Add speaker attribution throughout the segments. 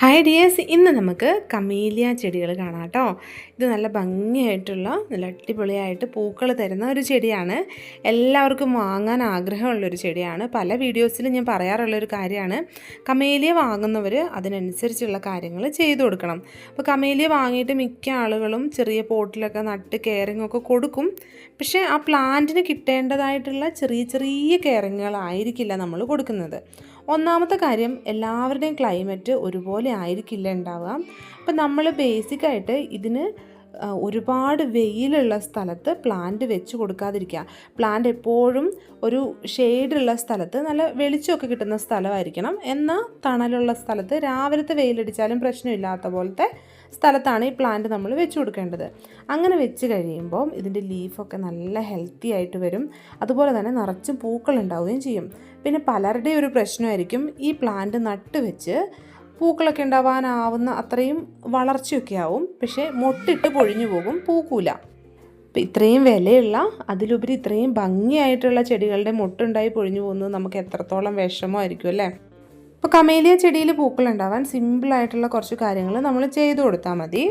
Speaker 1: Hi dears ഇന്ന് നമുക്ക് Camellia ചെടികൾ കാണാം കേട്ടോ. ഇത് നല്ല ഭംഗിയായിട്ടുള്ള നല്ല അടിപൊളിയായിട്ട് പൂക്കൾ തരുന്ന ഒരു ചെടിയാണ്. എല്ലാവർക്കും വാങ്ങാൻ ആഗ്രഹമുള്ളൊരു ചെടിയാണ്. പല വീഡിയോസിലും ഞാൻ പറയാറുള്ളൊരു കാര്യമാണ്. കമേലിയ വാങ്ങുന്നവർ അതിനനുസരിച്ചുള്ള കാര്യങ്ങൾ ചെയ്തു കൊടുക്കണം. അപ്പോൾ കമേലിയ വാങ്ങിയിട്ട് മിക്ക ആളുകളും ചെറിയ പോട്ടിലൊക്കെ നട്ട് കെയറിങ്ങൊക്കെ കൊടുക്കും. പക്ഷേ ആ പ്ലാന്റിന് കിട്ടേണ്ടതായിട്ടുള്ള ചെറിയ ചെറിയ കെയറിങ്ങുകളായിരിക്കില്ല നമ്മൾ കൊടുക്കുന്നത്. ഒന്നാമത്തെ കാര്യം എല്ലാവരുടെയും ക്ലൈമറ്റ് ഒരുപോലെ ആയിരിക്കില്ല ഉണ്ടാവുക. അപ്പം നമ്മൾ ബേസിക്കായിട്ട് ഇതിന് ഒരുപാട് വെയിലുള്ള സ്ഥലത്ത് പ്ലാന്റ് വെച്ച് കൊടുക്കാതിരിക്കുക. പ്ലാന്റ് എപ്പോഴും ഒരു ഷെയ്ഡുള്ള സ്ഥലത്ത് നല്ല വെളിച്ചമൊക്കെ കിട്ടുന്ന സ്ഥലമായിരിക്കണം. എന്നാൽ തണലുള്ള സ്ഥലത്ത് രാവിലത്തെ വെയിലടിച്ചാലും പ്രശ്നമില്ലാത്ത പോലത്തെ സ്ഥലത്താണ് ഈ പ്ലാന്റ് നമ്മൾ വെച്ച് കൊടുക്കേണ്ടത്. അങ്ങനെ വെച്ച് കഴിയുമ്പോൾ ഇതിന്റെ ലീഫൊക്കെ നല്ല ഹെൽത്തി ആയിട്ട് വരും. അതുപോലെ തന്നെ നിറച്ചും പൂക്കൾ ഉണ്ടാവുകയും ചെയ്യും. പിന്നെ പലരുടെയും ഒരു പ്രശ്നമായിരിക്കും ഈ പ്ലാന്റ് നട്ട് വെച്ച് പൂക്കളൊക്കെ ഉണ്ടാവാനാവുന്ന അത്രയും വളർച്ചയൊക്കെ ആവും പക്ഷേ മൊട്ടിട്ട് പൊഴിഞ്ഞു പോകും പൂക്കൂല. അപ്പം ഇത്രയും വിലയുള്ള അതിലുപരി ഇത്രയും ഭംഗിയായിട്ടുള്ള ചെടികളുടെ മൊട്ടുണ്ടായി പൊഴിഞ്ഞു പോകുന്നത് നമുക്ക് എത്രത്തോളം വിഷമമായിരിക്കും അല്ലേ? അപ്പോൾ കമേലിയ ചെടിയിൽ പൂക്കളുണ്ടാവാൻ സിമ്പിളായിട്ടുള്ള കുറച്ച് കാര്യങ്ങൾ നമ്മൾ ചെയ്തു കൊടുത്താൽ മതി.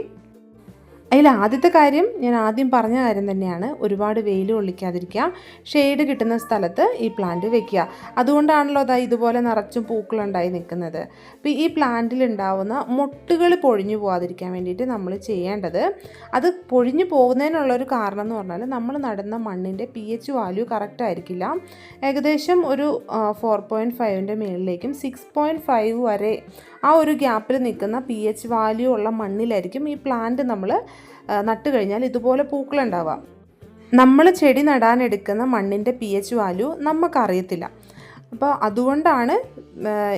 Speaker 1: അതിൽ ആദ്യത്തെ കാര്യം ഞാൻ ആദ്യം പറഞ്ഞ കാര്യം തന്നെയാണ്. ഒരുപാട് വെയിൽ കൊള്ളിക്കാതിരിക്കുക. ഷെയ്ഡ് കിട്ടുന്ന സ്ഥലത്ത് ഈ പ്ലാന്റ് വെക്കുക. അതുകൊണ്ടാണല്ലോ അതാ ഇതുപോലെ നിറച്ചും പൂക്കളുണ്ടായി നിൽക്കുന്നത്. അപ്പോൾ ഈ പ്ലാന്റിൽ ഉണ്ടാവുന്ന മുട്ടുകൾ പൊഴിഞ്ഞു പോകാതിരിക്കാൻ വേണ്ടിയിട്ട് നമ്മൾ ചെയ്യേണ്ടത് അത് പൊഴിഞ്ഞു പോകുന്നതിനുള്ള ഒരു കാരണം എന്ന് പറഞ്ഞാൽ നമ്മൾ നടുന്ന മണ്ണിന്റെ പി എച്ച് വാല്യൂ കറക്റ്റ് ആയിരിക്കില്ല. ഏകദേശം ഒരു ഫോർ പോയിന്റ് ഫൈവിന്റെ മുകളിലേക്കും സിക്സ് പോയിന്റ് ഫൈവ് വരെ ആ ഒരു ഗ്യാപ്പിൽ നിൽക്കുന്ന പി എച്ച് വാല്യൂ ഉള്ള മണ്ണിലായിരിക്കും ഈ പ്ലാന്റ് നമ്മൾ നട്ട് കഴിഞ്ഞാൽ ഇതുപോലെ പൂക്കളുണ്ടാവാം. നമ്മൾ ചെടി നടാനെടുക്കുന്ന മണ്ണിന്റെ പി എച്ച് വാല്യൂ നമുക്കറിയത്തില്ല. അപ്പോൾ അതുകൊണ്ടാണ്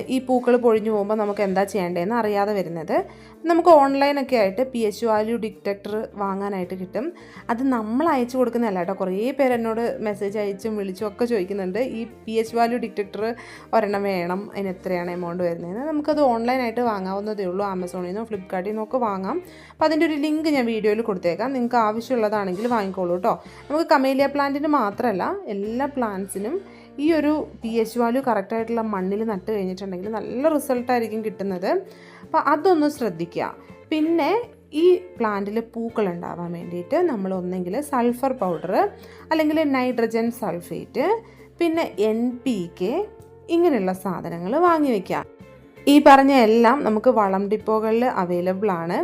Speaker 1: ഈ പൂക്കൾ പൊഴിഞ്ഞു പോകുമ്പോൾ നമുക്ക് എന്താ ചെയ്യേണ്ടതെന്ന് അറിയാതെ വരുന്നത്. നമുക്ക് ഓൺലൈനൊക്കെ ആയിട്ട് പി എച്ച് വാല്യൂ ഡിറ്റക്ടർ വാങ്ങാനായിട്ട് കിട്ടും. അത് നമ്മൾ അയച്ചു കൊടുക്കുന്നതല്ല കേട്ടോ. കുറേ പേര് എന്നോട് മെസ്സേജ് അയച്ചും വിളിച്ചും ഒക്കെ ചോദിക്കുന്നുണ്ട്. ഈ പി എച്ച് വാല്യൂ ഡിറ്റക്ടർ ഒരെണ്ണം വേണം. അതിന് എത്രയാണ് എമൗണ്ട് വരുന്നതെന്ന്. നമുക്കത് ഓൺലൈനായിട്ട് വാങ്ങാവുന്നതേ ഉള്ളൂ. ആമസോണിൽ നിന്നോ ഫ്ലിപ്കാർട്ടിൽ നിന്നോ ഒക്കെ വാങ്ങാം. അപ്പോൾ അതിന്റെ ഒരു ലിങ്ക് ഞാൻ വീഡിയോയിൽ കൊടുത്തേക്കാം. നിങ്ങൾക്ക് ആവശ്യമുള്ളതാണെങ്കിൽ വാങ്ങിക്കോളൂ കേട്ടോ. നമുക്ക് കമേലിയ പ്ലാന്റിന് മാത്രമല്ല എല്ലാ പ്ലാന്റ്സിനും ഈ ഒരു പി എച്ച് വാല്യൂ കറക്റ്റായിട്ടുള്ള മണ്ണിൽ നട്ട് കഴിഞ്ഞിട്ടുണ്ടെങ്കിൽ നല്ല റിസൾട്ടായിരിക്കും കിട്ടുന്നത്. അപ്പോൾ അതൊന്ന് ശ്രദ്ധിക്കുക. പിന്നെ ഈ പ്ലാന്റിൽ പൂക്കൾ ഉണ്ടാവാൻ വേണ്ടിയിട്ട് നമ്മൾ ഒന്നെങ്കിൽ സൾഫർ പൗഡർ അല്ലെങ്കിൽ നൈട്രജൻ സൾഫേറ്റ് പിന്നെ എൻ പി കെ ഇങ്ങനെയുള്ള സാധനങ്ങൾ വാങ്ങി വയ്ക്കുക ഈ പറഞ്ഞ എല്ലാം നമുക്ക് വളം ഡിപ്പോകളിൽ അവൈലബിൾ ആണ്.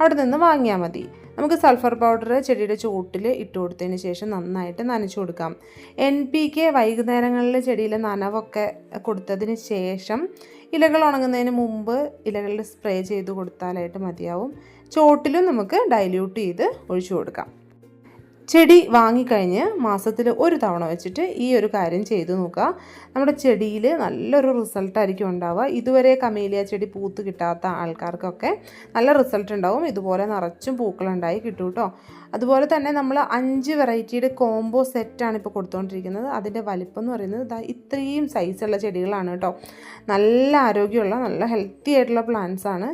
Speaker 1: അവിടെ നിന്ന് വാങ്ങിയാൽ മതി. നമുക്ക് സൾഫർ പൗഡർ ചെടിയുടെ ചൂട്ടിൽ ഇട്ട് കൊടുത്തതിന് ശേഷം നന്നായിട്ട് നനച്ചു കൊടുക്കാം. എൻ പി കെ വൈകുന്നേരങ്ങളിൽ ചെടിയിൽ നനവൊക്കെ കൊടുത്തതിന് ശേഷം ഇലകൾ ഉണങ്ങുന്നതിന് മുമ്പ് ഇലകളിൽ സ്പ്രേ ചെയ്ത് കൊടുത്താലായിട്ട് മതിയാവും. ചോട്ടിലും നമുക്ക് ഡൈല്യൂട്ട് ചെയ്ത് ഒഴിച്ചു കൊടുക്കാം. ചെടി വാങ്ങിക്കഴിഞ്ഞ് മാസത്തിൽ ഒരു തവണ വെച്ചിട്ട് ഈ ഒരു കാര്യം ചെയ്തു നോക്കുക. നമ്മുടെ ചെടിയിൽ നല്ലൊരു റിസൾട്ടായിരിക്കും ഉണ്ടാവുക. ഇതുവരെ കമേലിയ ചെടി പൂത്ത് കിട്ടാത്ത ആൾക്കാർക്കൊക്കെ നല്ല റിസൾട്ട് ഉണ്ടാവും. ഇതുപോലെ നിറച്ചും പൂക്കളുണ്ടായി കിട്ടും കേട്ടോ. അതുപോലെ തന്നെ നമ്മൾ അഞ്ച് വെറൈറ്റിയുടെ കോംബോ സെറ്റാണ് ഇപ്പോൾ കൊടുത്തുകൊണ്ടിരിക്കുന്നത്. അതിന്റെ വലിപ്പം എന്ന് പറയുന്നത് ഇതാ ഇത്രയും സൈസുള്ള ചെടികളാണ് കേട്ടോ. നല്ല ആരോഗ്യമുള്ള നല്ല ഹെൽത്തി ആയിട്ടുള്ള പ്ലാന്റ്സാണ്.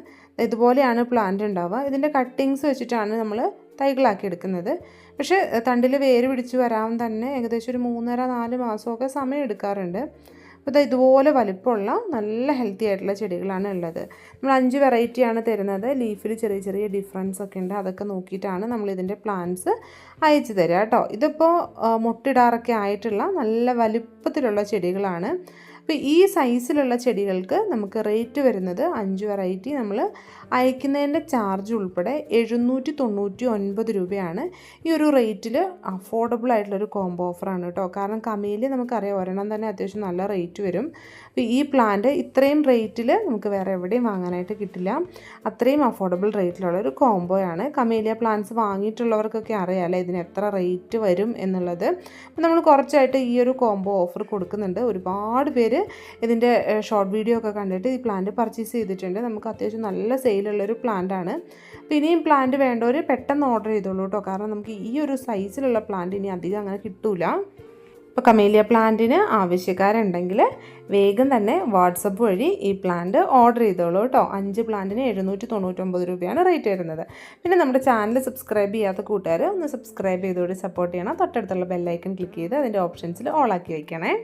Speaker 1: ഇതുപോലെയാണ് പ്ലാന്റ് ഉണ്ടാവുക. ഇതിന്റെ കട്ടിങ്സ് വെച്ചിട്ടാണ് നമ്മൾ തൈകളാക്കി എടുക്കുന്നത് പക്ഷേ തണ്ടിൽ വേര് പിടിച്ച് വരാൻ തന്നെ ഏകദേശം ഒരു മൂന്നര നാല് മാസമൊക്കെ സമയം എടുക്കാറുണ്ട് അപ്പോൾ ഇതുപോലെ വലിപ്പമുള്ള നല്ല ഹെൽത്തി ആയിട്ടുള്ള ചെടികളാണ് ഉള്ളത്. നമ്മൾ അഞ്ച് വെറൈറ്റിയാണ് തരുന്നത്. ലീഫിൽ ചെറിയ ചെറിയ ഡിഫറൻസ് ഒക്കെ ഉണ്ട്. അതൊക്കെ നോക്കിയിട്ടാണ് നമ്മൾ ഇതിന്റെ പ്ലാന്റ്സ് അയച്ചു തരിക കേട്ടോ. ഇതിപ്പോൾ മുട്ടിടാറൊക്കെ ആയിട്ടുള്ള നല്ല വലിപ്പത്തിലുള്ള ചെടികളാണ്. അപ്പോൾ ഈ സൈസിലുള്ള ചെടികൾക്ക് നമുക്ക് റേറ്റ് വരുന്നത് അഞ്ച് വെറൈറ്റി നമ്മൾ അയക്കുന്നതിന്റെ ചാർജ് ഉൾപ്പെടെ എഴുന്നൂറ്റി തൊണ്ണൂറ്റി ഒൻപത് രൂപയാണ്. ഈ ഒരു റേറ്റിൽ അഫോർഡബിൾ ആയിട്ടുള്ളൊരു കോംബോ ഓഫറാണ് കേട്ടോ. കാരണം കമീൽ നമുക്കറിയാം ഒരെണ്ണം തന്നെ അത്യാവശ്യം നല്ല റേറ്റ് വരും. അപ്പോൾ ഈ പ്ലാന്റ് ഇത്രയും റേറ്റിൽ നമുക്ക് വേറെ എവിടെയും വാങ്ങാനായിട്ട് കിട്ടില്ല. അത്രയും അഫോർഡബിൾ റേറ്റിലുള്ള ഒരു കോംബോയാണ് കമേലിയ പ്ലാന്റ്സ് വാങ്ങിയിട്ടുള്ളവർക്കൊക്കെ അറിയാമല്ലേ ഇതിന് എത്ര റേറ്റ് വരും എന്നുള്ളത്. നമ്മൾ കുറച്ചായിട്ട് ഈ ഒരു കോംബോ ഓഫർ കൊടുക്കുന്നുണ്ട്. ഒരുപാട് പേര് ഇതിന്റെ ഷോർട്ട് വീഡിയോ ഒക്കെ കണ്ടിട്ട് ഈ പ്ലാന്റ് പർച്ചേസ് ചെയ്തിട്ടുണ്ട്. നമുക്ക് അത്യാവശ്യം നല്ല സെയിലുള്ളൊരു പ്ലാന്റാണ് അപ്പോൾ ഇനിയും പ്ലാന്റ് വേണ്ടവർ പെട്ടെന്ന് ഓർഡർ ചെയ്തോളൂ കേട്ടോ കാരണം നമുക്ക് ഈ ഒരു സൈസിലുള്ള പ്ലാന്റ് ഇനി അധികം അങ്ങനെ കിട്ടൂല. ഇപ്പോൾ കമേലിയ പ്ലാന്റിന് ആവശ്യക്കാരുണ്ടെങ്കിൽ വേഗം തന്നെ വാട്സപ്പ് വഴി ഈ പ്ലാന്റ് ഓർഡർ ചെയ്തോളൂ കേട്ടോ അഞ്ച് പ്ലാന്റിന് എഴുന്നൂറ്റി തൊണ്ണൂറ്റൊമ്പത് രൂപയാണ് റേറ്റ് വരുന്നത്. പിന്നെ നമ്മുടെ ചാനൽ സബ്സ്ക്രൈബ് ചെയ്യാത്ത കൂട്ടുകാർ ഒന്ന് സബ്സ്ക്രൈബ് ചെയ്തുകൂടി സപ്പോർട്ട് ചെയ്യണം. തൊട്ടടുത്തുള്ള ബെല്ലൈക്കൺ ക്ലിക്ക് ചെയ്ത് അതിന്റെ ഓപ്ഷൻസിൽ ഓൾ ആക്കി വയ്ക്കണേ